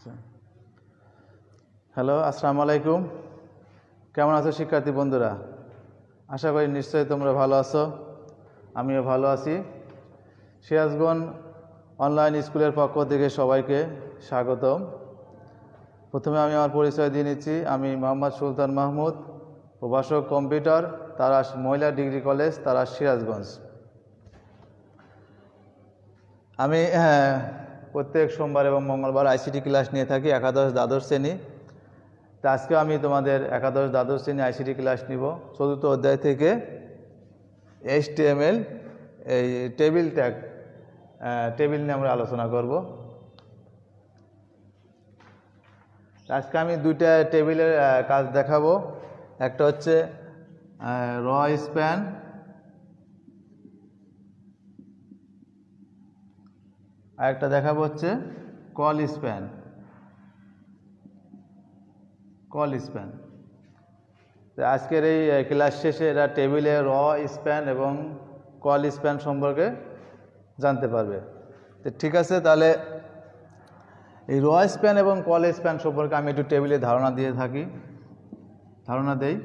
আচ্ছা। হ্যালো আসসালামু আলাইকুম কেমন আছো শিক্ষার্থী বন্ধুরা? আশা করি নিশ্চয়ই তোমরা ভালো আছো। আমিও ভালো আছি। সিরাজগঞ্জ অনলাইন স্কুলের পক্ষ থেকে সবাইকে স্বাগতম। প্রথমে আমি আমার পরিচয় দিয়ে নিচ্ছি। আমি মোহাম্মদ সুলতান মাহমুদ প্রভাষক কম্পিউটার তারা মহিলা ডিগ্রি কলেজ তারা সিরাজগঞ্জ। আমি হ্যাঁ, প্রত্যেক সোমবার এবং মঙ্গলবার আইসিটি ক্লাস নিয়ে থাকি, একাদশ দ্বাদশ শ্রেণি। তো আজকে আমি তোমাদের একাদশ দ্বাদশ শ্রেণি আইসিটি ক্লাস নিব। চতুর্থ অধ্যায় থেকে এইচ এই টেবিল ট্যাগ টেবিল নিয়ে আমরা আলোচনা করব। আজকে আমি দুইটা টেবিলের কাজ দেখাবো। একটা হচ্ছে র স্প্যান আর একটা দেখাবো হচ্ছে কল স্প্যান কল স্প্যান আজকের এই ক্লাস শেষে এরা টেবিলে র স্প্যান এবং কল স্প্যান সম্পর্কে জানতে পারবে। তো ঠিক আছে, তাহলে এই র স্প্যান এবং কল স্প্যান সম্পর্কে আমি একটু টেবিলে ধারণা দিয়ে থাকি। ধারণা দেই।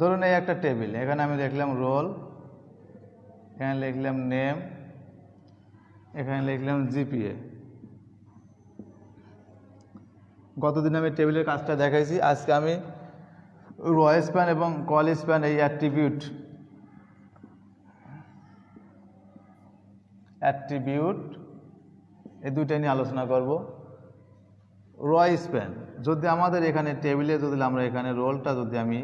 ধরুন এই একটা টেবিল, এখানে আমি লিখলাম রোল, এখানে লিখলাম নেম, এখানে লিখলাম জিপিএ। গতদিন আমি টেবিলের কাজটা দেখাইছি, আজকে আমি রয় স্প্যান এবং কল স্প্যান এই অ্যাট্রিবিউট অ্যাট্রিবিউট, এই দুইটা নিয়ে আলোচনা করব। রয় স্প্যান, যদি আমাদের এখানে টেবিলে, যদি আমরা এখানে রোলটা যদি আমি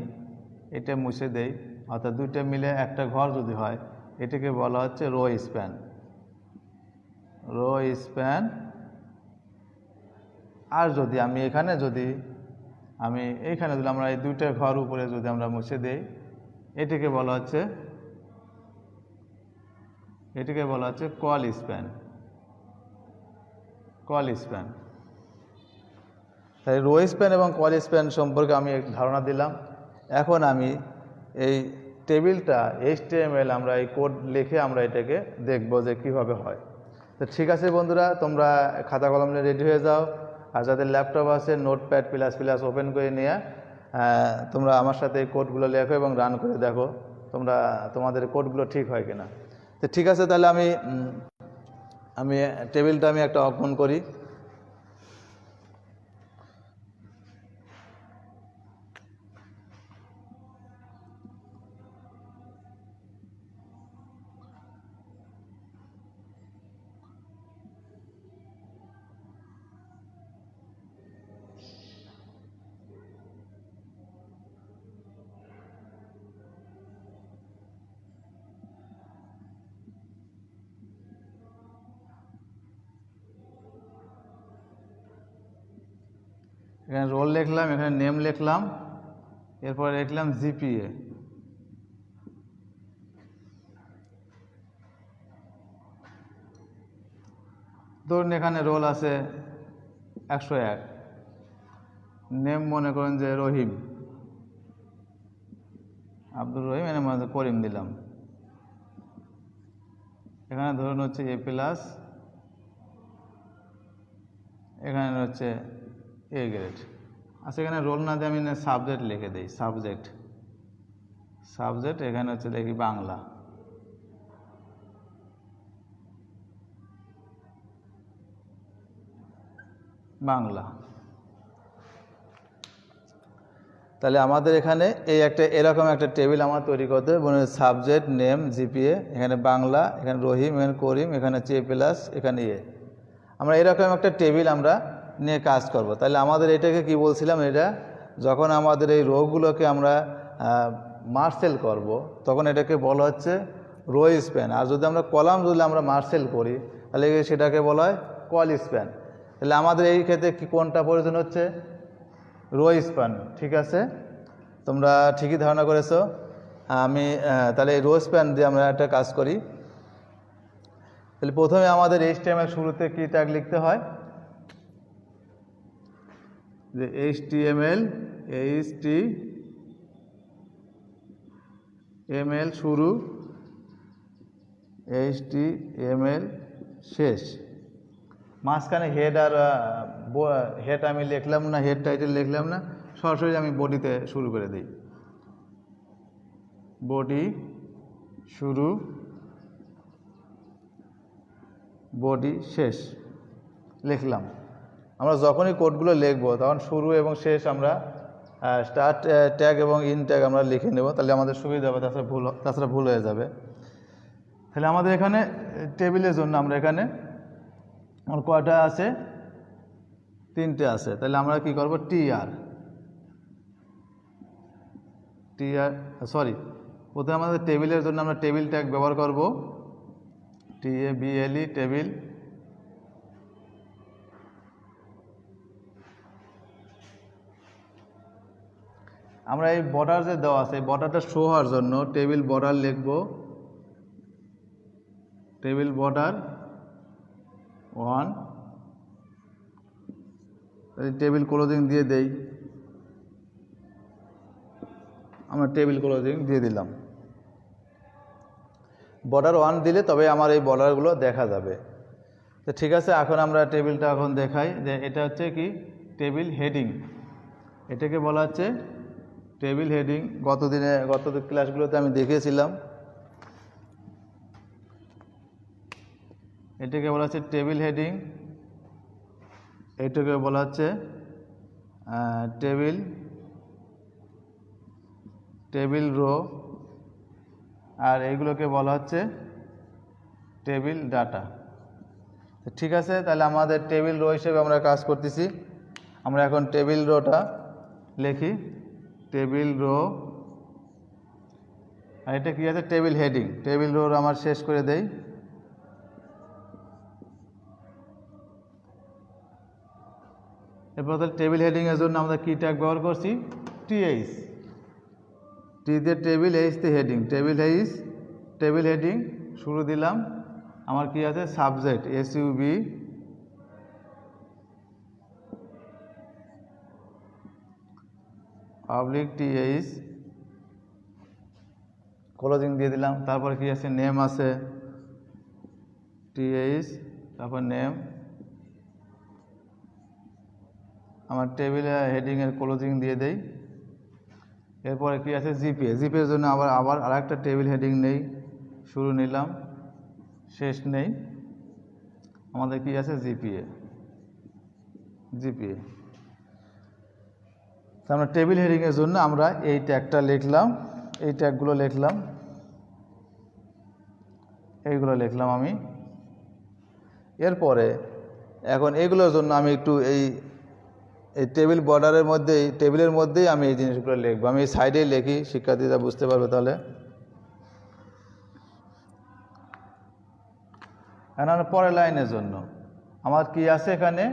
এটা মুছে দেই। অর্থাৎ দুইটা মিলে একটা ঘর যদি হয়, এটাকে বলা হচ্ছে রো স্প্যান রো স্প্যান আর যদি আমি এখানে যদি, আমি এইখানে যদি আমরা এই দুইটা ঘর উপরে যদি আমরা মুছে দেই, এটাকে বলা হচ্ছে, এটাকে বলা হচ্ছে কল স্প্যান কল স্প্যান তাই রো স্প্যান এবং কল স্প্যান সম্পর্কে আমি ধারণা দিলাম। এখন আমি এই টেবিলটা এইচটিএমএল আমরা এই কোড লিখে আমরা এটাকে দেখব যে কীভাবে হয়। তো ঠিক আছে বন্ধুরা, তোমরা খাতা কলম নিয়ে রেডি হয়ে যাও। আর যাদের ল্যাপটপ আছে নোটপ্যাড প্লাস প্লাস ওপেন করে নিয়ে তোমরা আমার সাথে এই কোডগুলো লেখো এবং রান করে দেখো তোমরা, তোমাদের কোডগুলো ঠিক হয় কিনা। তো ঠিক আছে তাহলে আমি আমি টেবিলটা আমি একটা অঙ্কন করি। এখানে রোল লিখলাম, এখানে নেম লিখলাম, এরপর লিখলাম জিপিএ ধরুন এখানে রোল আছে একশো এক। নেম মনে করেন যে রহিম। আব্দুর রহিম এর মধ্যে করিম দিলাম। এখানে ধরুন হচ্ছে এ প্লাস এখানে হচ্ছে এ গ্রেড আচ্ছা এখানে রোল না দিয়ে আমি সাবজেক্ট লিখে দিই সাবজেক্ট সাবজেক্ট এখানে হচ্ছে দেখি বাংলা। বাংলা। তাহলে আমাদের এখানে এই একটা, এরকম একটা টেবিল আমার তৈরি করতে হবে সাবজেক্ট নেম জিপিএ এখানে বাংলা, এখানে রহিম, এখানে করিম, এখানে এ প্লাস এখানে এ আমরা এরকম একটা টেবিল আমরা নিয়ে কাজ করব। তাহলে আমাদের এটাকে কি বলছিলাম এটা? যখন আমাদের এই রোগগুলোকে আমরা মার্সেল করব, তখন এটাকে বলা হচ্ছে রো স্প্যান আর যদি আমরা কলাম যদি আমরা মার্সেল করি, তাহলে সেটাকে বলা হয় কল স্প্যান তাহলে আমাদের এই ক্ষেত্রে কি কোনটা প্রয়োজন হচ্ছে? রো স্প্যান ঠিক আছে? তোমরা ঠিকই ধারণা করেছ। আমি তাহলে এই রো স্প্যান দিয়ে আমরা একটা কাজ করি। তাহলে প্রথমে আমাদের এইচ টাইমের শুরুতে কী ট্যাগ লিখতে হয়? যে H T M L H T M L শুরু এইচ টি এম এল শেষ। মাঝখানে হেড আর হেড আমি লিখলাম না হেড টাইটেল লিখলাম না, সরাসরি আমি বডিতে শুরু করে দিই। বডি শুরু, বডি শেষ, লিখলাম। আমরা যখনই কোডগুলো লিখব, তখন শুরু এবং শেষ আমরা স্টার্ট ট্যাগ এবং ইন ট্যাগ আমরা লিখে নেব। তাহলে আমাদের সুবিধা হবে, তাছাড়া ভুল তাছাড়া ভুল হয়ে যাবে। তাহলে আমাদের এখানে, টেবিলের জন্য আমরা এখানে আমার কয়টা আছে? তিনটে আছে। তাহলে আমরা কি করব? টি আর টি আর সরি প্রথমে আমাদের টেবিলের জন্য আমরা টেবিল ট্যাগ ব্যবহার করব। টি এ বিএলই টেবিল আমরা এই বর্ডার যে দেওয়া আছে বর্ডারটা শো হওয়ার জন্য টেবিল বর্ডার লিখব। Table border one table closing দিয়ে দেই। আমরা টেবিল ক্লোজিং দিয়ে দিলাম। বর্ডার ওয়ান দিলে তবে আমার এই বর্ডারগুলো দেখা যাবে। তো ঠিক আছে, এখন আমরা টেবিলটা এখন দেখাই। যে এটা হচ্ছে কি? টেবিল হেডিং এটাকে বলা হচ্ছে টেবিল হেডিং গত দিনে, গত ক্লাসগুলোতে আমি দেখিয়েছিলাম। এটাকে বলা হচ্ছে টেবিল হেডিং এটাকে বলা হচ্ছে টেবিল টেবিল রো আর এইগুলোকে বলা হচ্ছে টেবিল ডাটা ঠিক আছে, তাহলে আমাদের টেবিল রো হিসেবে আমরা কাজ করতেছি। আমরা এখন টেবিল রোটা লিখি। টেবিল রো, আর এটা কী আছে? Table heading. টেবিল রো আমার শেষ করে দেই। এরপর তাহলে টেবিল হেডিংয়ের জন্য আমরা কী ট্যাগ ব্যবহার করছি? টিএইচ টি দিয়ে টেবিল এইচ দিয়ে heading. Table H, table heading, শুরু দিলাম। আমার কি আছে? Subject, S B public TH closing দিয়ে দিলাম, তারপর কি আছে? নেম আছে। টিএইচ তারপর নেম আমার টেবিলে হেডিংয়ের ক্লোজিং দিয়ে দেই। এরপরে কি আছে? জিপিএ জিপিএর জন্য আবার আবার আরেকটা টেবিল হেডিং নেই। শুরু নিলাম, শেষ নেই। আমাদের কি আছে? জিপিএ জিপিএ আমরা টেবিল হেডিংয়ের জন্য আমরা এই ট্যাগটা লিখলাম, এই ট্যাগগুলো লিখলাম, এইগুলো লিখলাম আমি। এরপরে এখন এগুলোর জন্য আমি একটু এই এই টেবিল বর্ডারের মধ্যেই টেবিলের মধ্যেই আমি এই জিনিসগুলো লিখব। আমি এই সাইডেই লিখি, শিক্ষার্থীরা বুঝতে পারবে তাহলে। এখন পরের লাইনের জন্য। আমার কি আছে এখানে?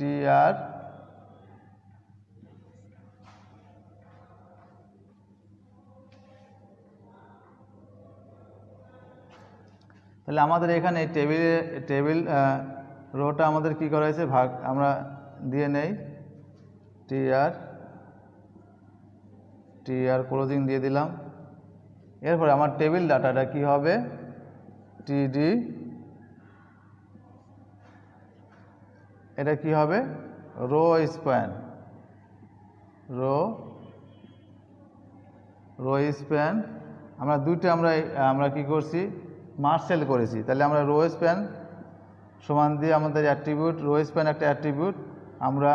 টি আর তাহলে আমাদের এখানে টেবিলে, টেবিল রোটা আমাদের কি করা হয়েছে? ভাগ, আমরা দিয়ে নেই। টি আর টি আর ক্লোজিং দিয়ে দিলাম। এরপরে আমার টেবিল ডাটাটা কি হবে? টিডি এটা কি হবে? Row span row row span আমরা দুইটা আমরা আমরা কি করছি? মার্সেল করেছি। তাহলে আমরা রো স্প্যান সমান দিয়ে আমাদের অ্যাট্রিবিউট রো স্প্যান একটা অ্যাট্রিবিউট আমরা